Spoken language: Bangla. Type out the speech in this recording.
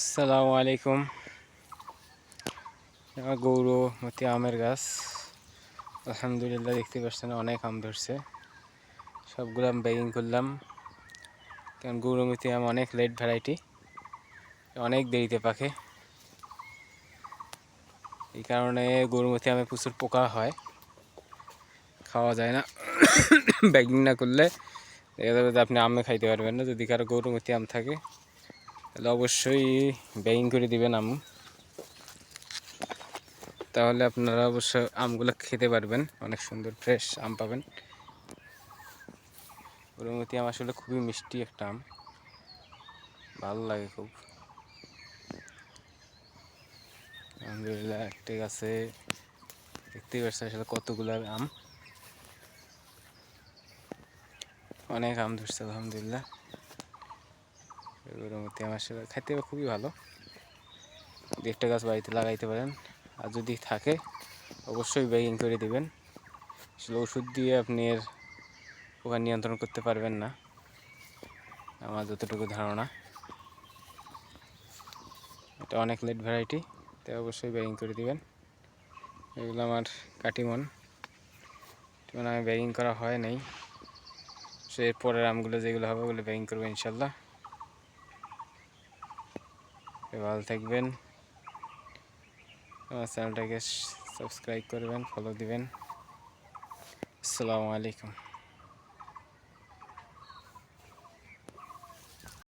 আসসালামু আলাইকুম গৌরমতি আমের গাছ আলহামদুলিল্লাহ দেখতে পাচ্ছেন অনেক আম ধরছে সবগুলো আম ব্যাগিং করলাম কারণ গৌরমতি আম অনেক লেট ভ্যারাইটি অনেক দেরিতে পাকে এই কারণে গৌরমতি আমে প্রচুর পোকা হয় খাওয়া যায় না ব্যাগিং না করলে দেখা যাবে যে আপনি আমে খাইতে পারবেন না যদি কারও গৌরমতি আম থাকে তাহলে অবশ্যই ব্যাগিং করে দিবেন আম তাহলে আপনারা অবশ্য আমগুলো খেতে পারবেন, অনেক সুন্দর ফ্রেশ আম পাবেন। গরুমতি আম আসলে খুবই মিষ্টি একটা আম। ভালো লাগে খুব। আলহামদুলিল্লাহ, একটা গাছে দেখতেই পাচ্ছেন আসলে কতগুলো আম। অনেক আম ধরছে, আলহামদুলিল্লাহ। গরুমতি আমার আসলে খাইতে খুবই ভালো। একটা গাছ বাড়িতে লাগাইতে পারেন, আর যদি থাকে, অবশ্যই ব্যাগিং করে দেবেন। আসলে ওষুধ দিয়ে আপনি এর পোকা নিয়ন্ত্রণ করতে পারবেন না। আমার যতটুকু ধারণা। এটা অনেক লেট ভ্যারাইটি তাই অবশ্যই ব্যাগিং করে দিবেন। এগুলো আমার কাটিমন। মানে আমি ব্যাগিং করা হয় নাই। সে এরপরের আমগুলো যেগুলো হবে, ওগুলো ব্যাগিং করব ইনশাল্লাহ। ভালো থাকবেন। আমার চ্যানেলটাকে সাবস্ক্রাইব করবেন ফলো দিবেন। আসসালামু আলাইকুম।